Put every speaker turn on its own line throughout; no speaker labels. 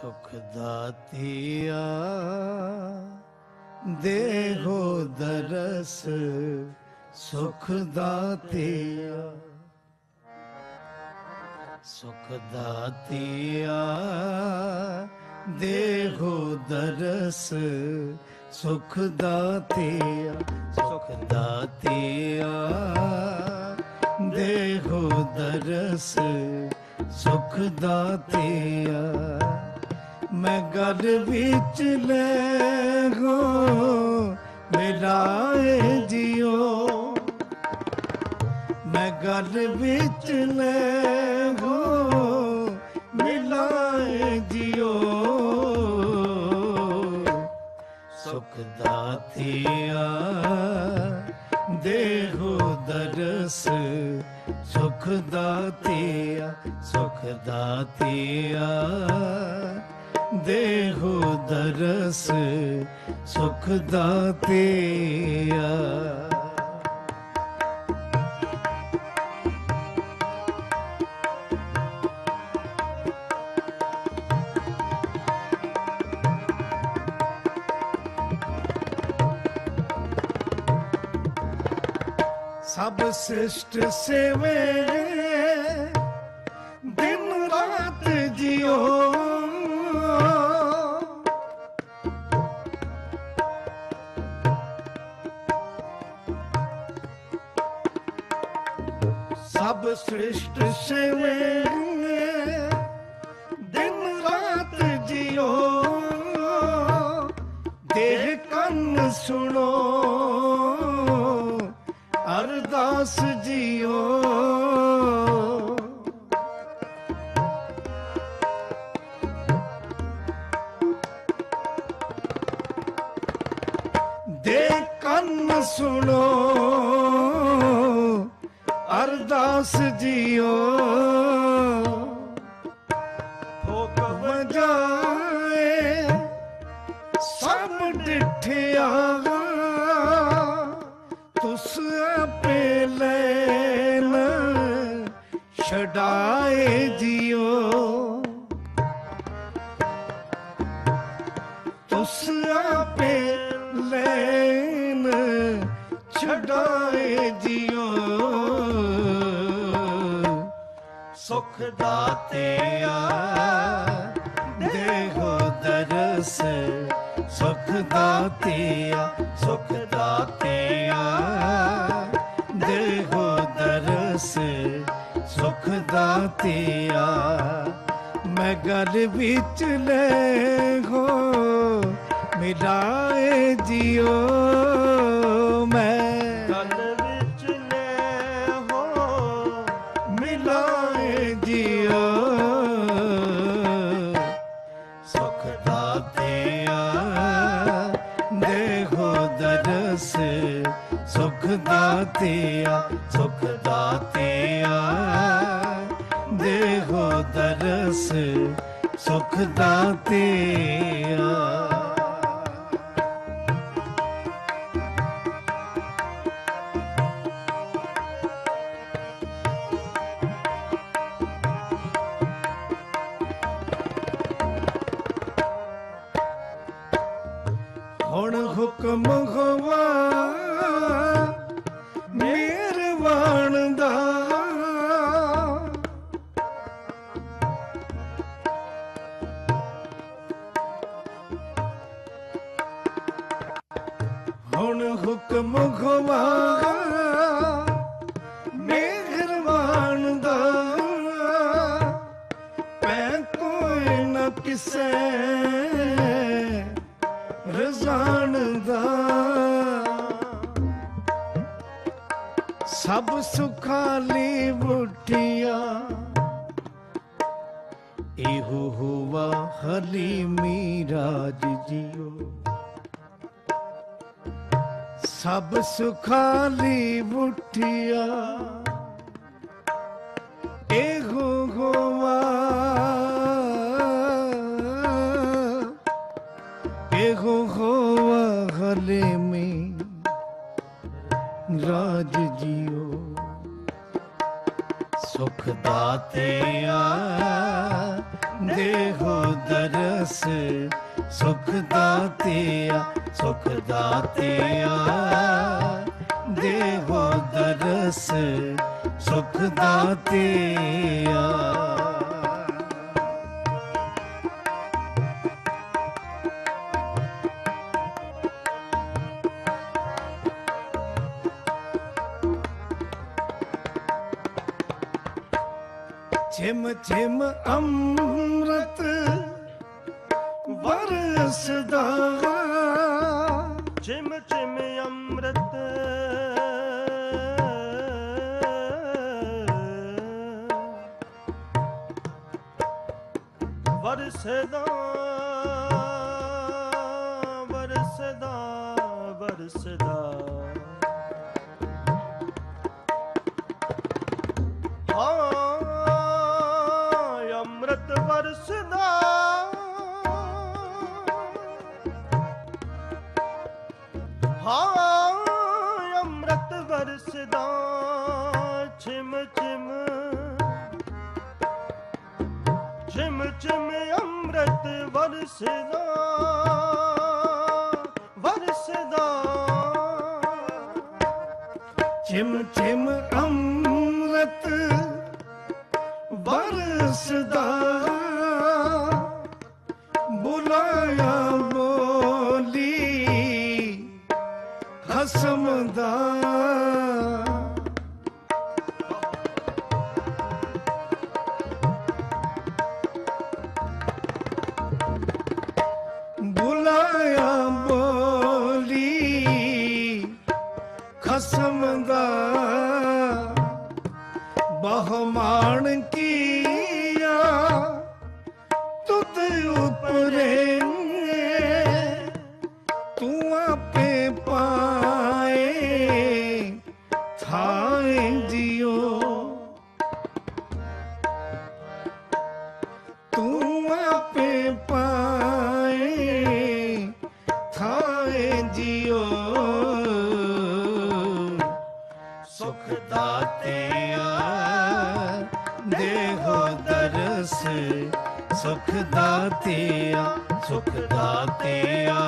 ਸੁਖ ਦਾਤਿਆ। ਦੇਹੋ ਦਰਸ ਸੁਖ ਦਾਤਿਆ। ਸੁਖ ਦਾਤਿਆ। ਦੇਹੋ ਦਰਸ ਸੁਖ ਦਾਤਿਆ। ਸੁਖ ਦਾਤਿਆ। ਦੇਹੋ ਦਰਸ ਸੁਖ ਦਾਤਿਆ। ਮੈਂ ਗਲ ਵਿੱਚ ਲੈ ਹੋ, ਮਿਲਾਏ ਜਿਓ। ਮੈਂ ਗਲ ਵਿੱਚ ਲੈ ਹੋ, ਮਿਲਾਏ ਜਿਓ। ਸੁਖ ਦਾਤਿਆ ਦੇਹੋ ਦਰਸ, ਸੁਖ ਦਾਤਿਆ ਸੁਖ ਦਾਤਿਆ ਦੇਹੋ ਦਰਸ ਸੁਖ ਦਾਤਿਆ ਸਭ ਸ੍ਰਿਸ਼ਟ ਸੇਵੇ ਸਭ ਸ੍ਰਿਸ਼ਟ ਸੇਵੇ ਦਿਨ ਰਾਤ ਜਿਓ ਦੇਹ ਕੰਨ ਸੁਣੋ ਹੁਕਮ ਜਾਏ ਸਭ ਡਿਠਿਆ। ਤੁਸ ਆਪੇ ਲੈਨ ਛਡਾਏ ਜਿਓ ਤੁਸ ਆਪੇ ਲੈਨ ਛਡਾਏ ਜਿਓ ਸੁਖ ਦਾਤਿਆ। ਦੇਹੋ ਦਰਸ, ਸੁਖ ਦਾਤਿਆ ਸੁਖ ਦਾਤਿਆ। ਦੇਹੋ ਦਰਸ, ਸੁਖ ਦਾਤਿਆ। ਮੈਂ ਗਲ ਵਿੱਚ ਲੈ ਹੋ, ਮਿਲਾਏ ਜਿਓ ਮੈਂ ਦਾਤਿਆ ਸੁਖ ਦਾਤਿਆ। ਦੇਹੋ ਦਰਸ ਸੁਖ ਦਾਤਿਆ। ਕਿਸੇ ਰਜ਼ਾਨ ਦਾ। ਸਭ ਸੁਖਾਲੀ ਬੁੱਟੀਆਂ ਇਹੋ ਹੁਆ ਹਲੀਮੀ ਰਾਜ ਜੀਓ। ਸਭ ਸੁਖਾਲੀ ਬੁੱਟੀਆਂ ਰਾਜ ਜੀਓ। ਸੁਖ ਦਾਤਿਆ ਦੇਹੋ ਦਰਸ। ਸੁਖ ਦਾਤਿਆ ਸੁਖ ਦਾਤਿਆ ਦੇਹੋ ਦਰਸ। ਸੁਖ ਦਾਤਿਆ। ਛਿਮ ਛਿਮ ਅੰਮ੍ਰਿਤ ਵਰਸਦਾ
ਚਿਮ ਚਿਮ ਅੰਮ੍ਰਿਤ। ਵਰਸਦਾ ਵਰਸਦਾ ਵਰਸਦਾ। ਵਰਸਦਾ ਵਰਸਦਾ। ਛਿਮ ਛਿਮ ਅੰਮ੍ਰਿਤ ਵਰਸਦਾ।
ਥਾਏ ਜਿਓ ਤੂੰ ਆਪੇ ਪਾਏ ਥਾਏ ਜੀਓ ਸੁਖ ਦਾਤਿਆ, ਦੇਹੋ ਦਰਸ। ਸੁਖ ਦਾਤਿਆ ਸੁਖ ਦਾਤਿਆ,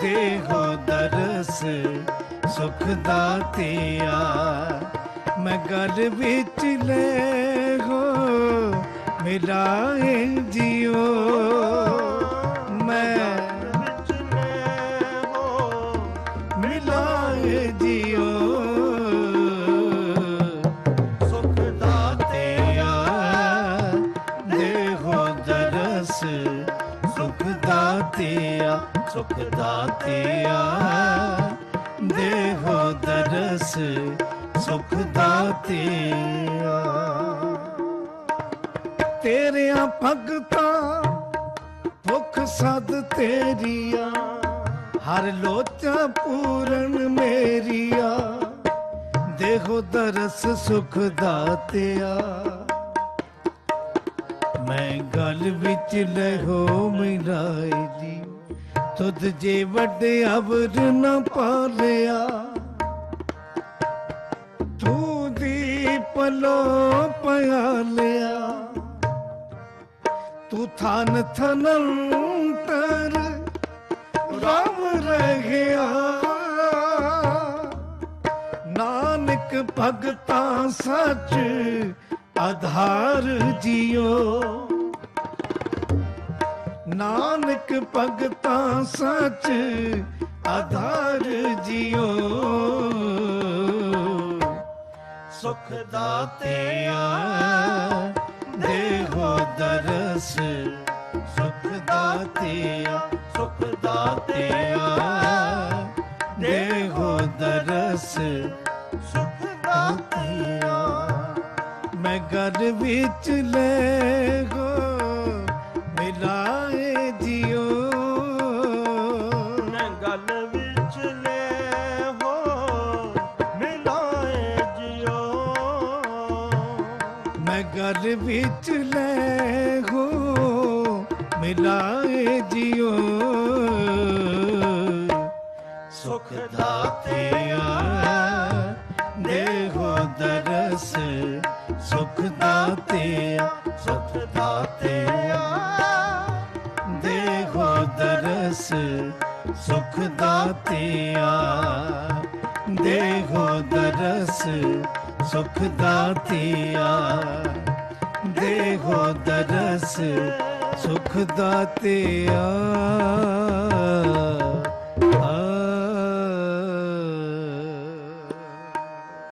ਦੇਹੋ ਦਰਸ। ਸੁਖ ਦਾਤਿਆ ਮੈਂ ਗਲ ਵਿੱਚ ਲੈ ਹੋ ਮਿਲਾਏ ਜਿਓ ਮੈਂ
ਵਿੱਚ ਲੈ ਹੋ
ਮਿਲਾਏ ਜਿਓ
ਸੁਖ
ਦਾਤਿਆ ਦੇਹੋ ਦਰਸ। ਸੁਖ ਦਾਤਿਆ ਸੁਖ ਦਾਤਿਆ ਦਰਸ ਸੁਖ ਦਾਤਿਆ ਤੇਰਿਆਂ ਭਗਤਾਂ ਭੁੱਖ ਸਦ ਤੇਰੀਆ, ਹਰ ਲੋਚਾ ਪੂਰਨ ਮੇਰੀਆ। ਦੇਹੋ ਦਰਸ ਸੁਖ ਦਾਤਿਆ ਮੈਂ ਗਲ ਵਿੱਚ ਲਹੋ ਮਿਲਾਈ ਜੀ ਤੁਧ ਜੇ ਵੱਡੇ ਅਬਰ ਨਾ ਪਾਲਿਆ। ਤੂੰ ਥਨ ਥਨੰਤਰ ਰਾਮ ਰਹਿਆ। ਨਾਨਕ ਭਗਤਾ ਸੱਚ ਆਧਾਰ ਜਿਓ। ਨਾਨਕ ਭਗਤਾ ਸੱਚ ਆਧਾਰ ਜਿਓ। ਸੁਖ ਦਾਤਿਆ ਦੇਹੋ ਦਰਸ। ਦਾਤਿਆ ਸੁਖ ਦਾਤਿਆ। ਦੇਹੋ ਦਰਸ
ਸੁਖ
ਦਾਤਿਆ। ਮੈਂ ਗਰ ਵਿੱਚ ਲੈ ਗੋ ਮਿਲਾਏ ਜਿਓ
ਮੈਂ ਗਲ ਵਿੱਚ ਲੈ ਹੋ ਮਿਲਾਏ ਜਿਓ
ਮੈਂ ਗਲ ਵਿੱਚ ਲੈ ਮਿਲਾਏ ਜਿਓ ਸੁਖ ਦਾਤਿਆ, ਦੇਹੋ ਦਰਸ। ਸੁਖ ਦਾਤਿਆ
ਸੁਖ ਦਾਤਿਆ,
ਦੇਹੋ ਦਰਸ। ਸੁਖ ਦਾਤਿਆ, ਦੇਹੋ ਦਰਸ। ਸੁਖ ਦਾਤਿਆ, ਦੇਹੋ ਦਰਸ। ਸੁਖ ਦਾਤਿਆ।